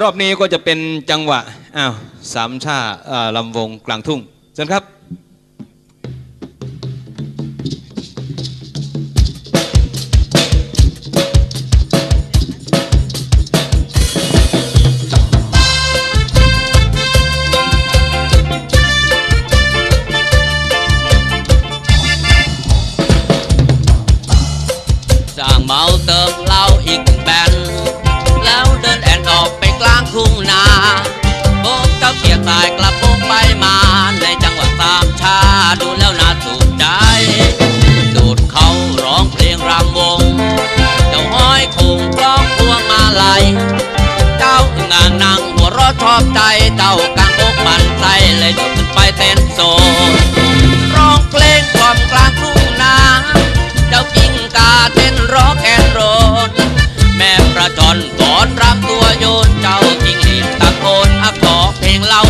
รอบนี้ก็จะเป็นจังหวะอ้าวสามชาอ่าลำวงกลางทุ่งเชิญครับ ชอบใจเจ้ากางอกมันใจเลยโดดขึ้นไปเต้นโซร้องเพลงกล่อมกลางทุ่งนาเจ้ากิ้งกาเต้นร้องแอนโรนแม่ประจอนก่อนรับตัวโยนเจ้ากิ้งหรีดตะโกนอักขอเพลงเล่า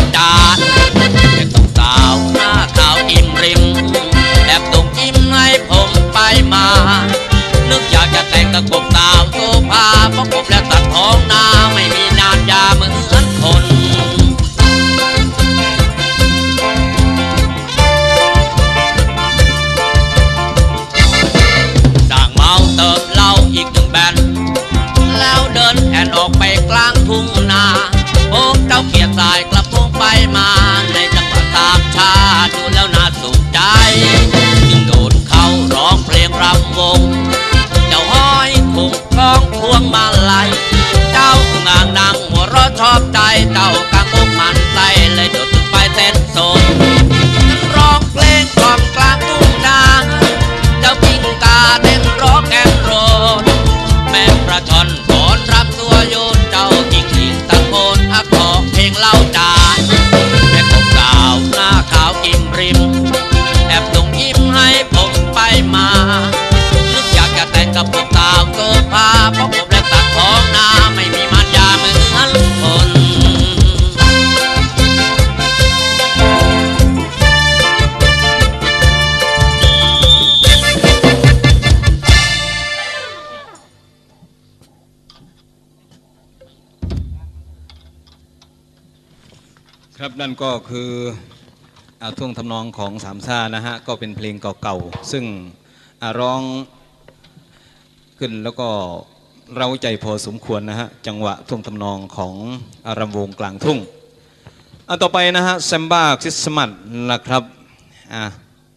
แต่งกับพวกสาวโซฟาเพราะผมและตัดท้องนาไม่มีมันยาเหมือนคนครับนั่นก็คืออาท่วงทำนองของสามชานะฮะ ก็เป็นเพลงเก่าๆ ซึ่งร้อง ขึ้นแล้วก็เราใจพอสมควรนะฮะ จังหวะท่วงทำนองของอารมวงกลางทุ่งอันต่อไปนะฮะแซมบ้าคริสต์มาสนะครับอะ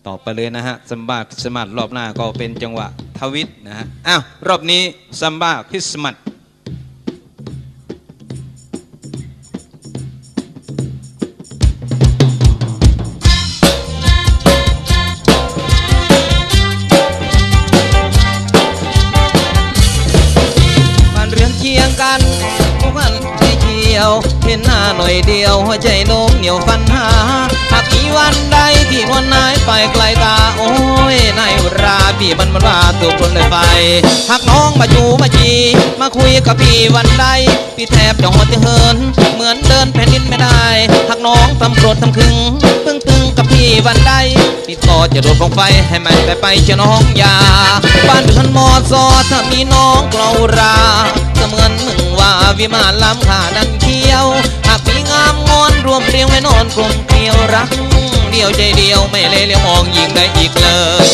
ต่อไปเลยนะฮะแซมบ้าคริสต์มาสรอบหน้าก็เป็นจังหวะทวิตนะฮะอ้าวรอบนี้แซมบ้าคริสต์มาส ห็นหน้าหน่อยเดียว หัวใจโน้มเหนียวฟันหา หากมีวันใดที่นวลนายไปไกลตา โอ้ยนายอุราพี่มันมันว่าตัวคนเลยไป หากน้องมาจูมาจี มาคุยกับพี่วันใด พี่แทบจะหดจะเหิน เหมือนเดินแผ่นดินไม่ได้ หากน้องทำโกรธทำคึงปึ้งตึงกับพี่วันใด พี่ก็จะโดดลงไฟให้มันได้ไปเชียน้องยาบ้านเรือนมอซอถ้ามีน้องเกลารา ว่าวิมานล้ำขาดันเขียว หากมีงามงอนรวมเรียงไว้นอนกลมเกลียวรัก เดียวใจเดียวไม่เลยเลี้ยวมองยิงได้อีกเลย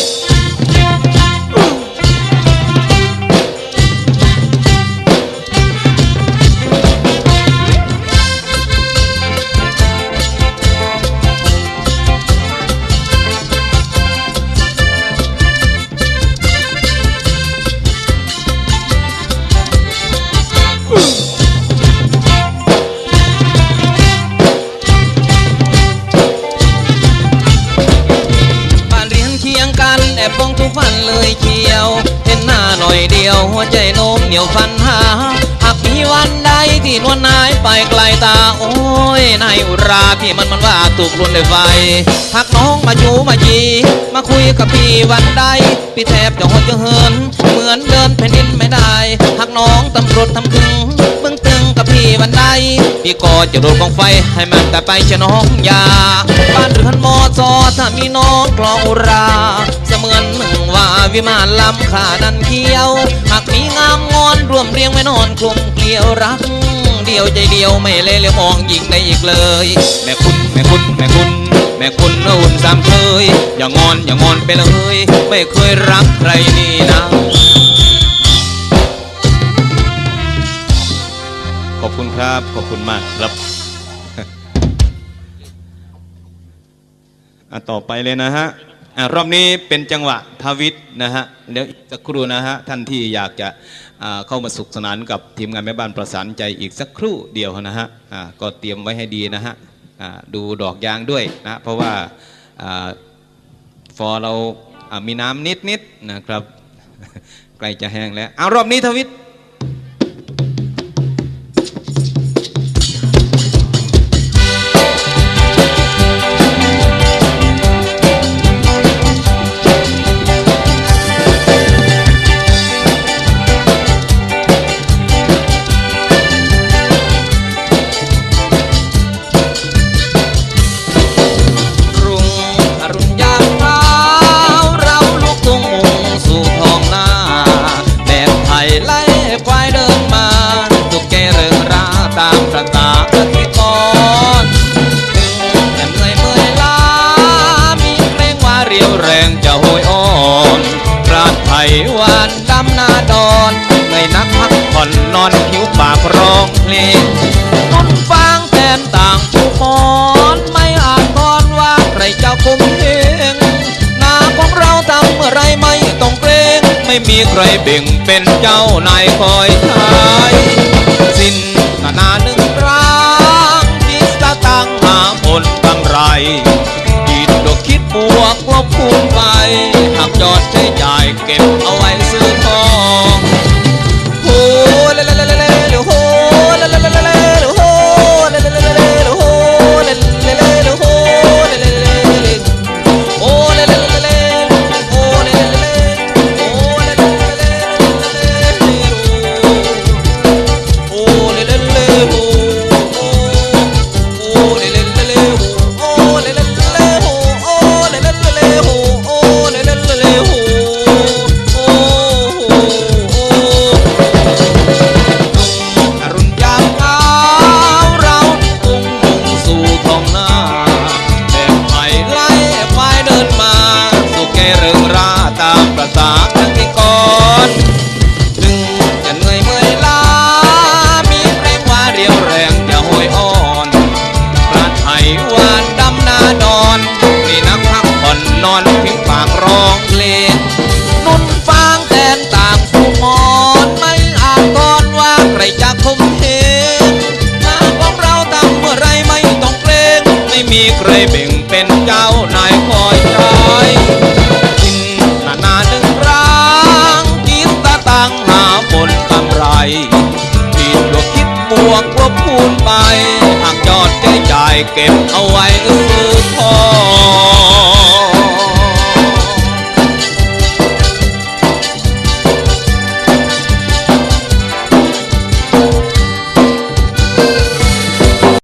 หัวใจโน้มเหนียวฟันหาหากมีวันใดที่นวลนายไปไกลตาโอ้ยนายอุราพี่มันมันว่าถูกรุนด้วยไฟหากน้องมาจูมาจีมาคุยกับพี่วันใดพี่แทบจะหดจะเหิน เหมือนเดินแผ่นดินไม่ได้หากน้องตำรวจทำคึงเบื้องตึงกับพี่วันใดพี่ก็จะโดดกองไฟให้มันแต่ไปชะน้องยาบ้านเรือนมอซอถ้ามีน้องกลองอุรา เสมือนหนึ่งว่าวิมานลำขานันเขี้ยวหากมีงามงอนรวมเรียงไว้นอนคลุมเกลียวรัก เดียวใจเดียวไม่เลยเลี้ยวมองหญิงได้อีกเลย แม่คุณแม่คุณแม่คุณ แม่คุณเมื่ออุ่นสามเคย อย่างอนอย่างอนไปเลย ไม่เคยรักใครนี่นะขอบคุณครับขอบคุณมากครับอะต่อไปเลยนะฮะ รอบนี้เป็นจังหวะทวิตนะฮะเดี๋ยวอีกสักครู่นะฮะท่านที่อยากจะเข้ามาสุขสนานกับทีมงานแม่บ้านประสานใจอีกสักครู่เดียวนะฮะก็เตรียมไว้ให้ดีนะฮะดูดอกยางด้วยนะเพราะว่าฟอเราอ่ามีน้ำนิดๆนนะครับใกล้จะแห้งแล้วเอารอบนี้ทวิต วานดำนาดอนเหนื่อยนักพักผ่อนนอนหิวปากร้องเพลงนุ่นฟางแทนต่างผู้มอนไม่อาจตอนว่าใครจะคุมเองนาของเราทำเมื่อไรไม่ต้องเกรงไม่มีใครเบ่งเป็นเจ้านายคอยทายสิ้นนาหนึ่งครั้งที่สตางค์หาผลกำไร กลบคูณไปหากจอดใช้จ่ายเก็บเอาไว้ซื้อของ มีใครเบ่งเป็นเจ้านายคอยใช้กินนานาหนึ่งครั้งกินตะตังหาผลกำไรผิดดวคิดบวกลบคูณไป หากยอดใจจ่ายเก็บเอาไว้เออพอ